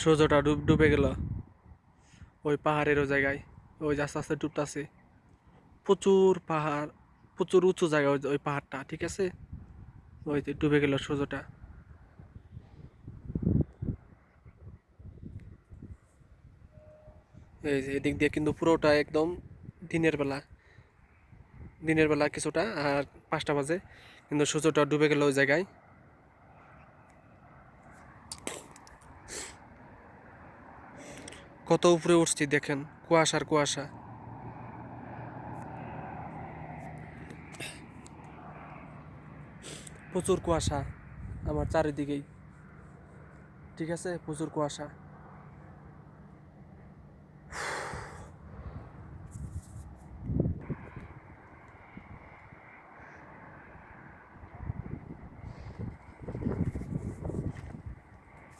সূর্যটা ডুব ডুবে গেল। ওই পাহাড়ের ওই জায়গায়, ওই যে আস্তে আস্তে ডুবতাছে। প্রচুর পাহাড়, প্রচুর উঁচু জায়গা ওই ওই পাহাড়টা, ঠিক আছে? ওই যে ডুবে গেল সূর্যটা এই যে এদিক দিয়ে কিন্তু পুরোটা একদম দিনের বেলা। দিনের বেলা কিছুটা, আর পাঁচটা বাজে। কিন্তু সূর্যটা ডুবে গেল ওই জায়গায়। কত উপরে উঠছি দেখেন কুয়াশার কুয়াশা। প্রচুর কুয়াশা আমার চারিদিকেই। ঠিক আছে? প্রচুর কুয়াশা।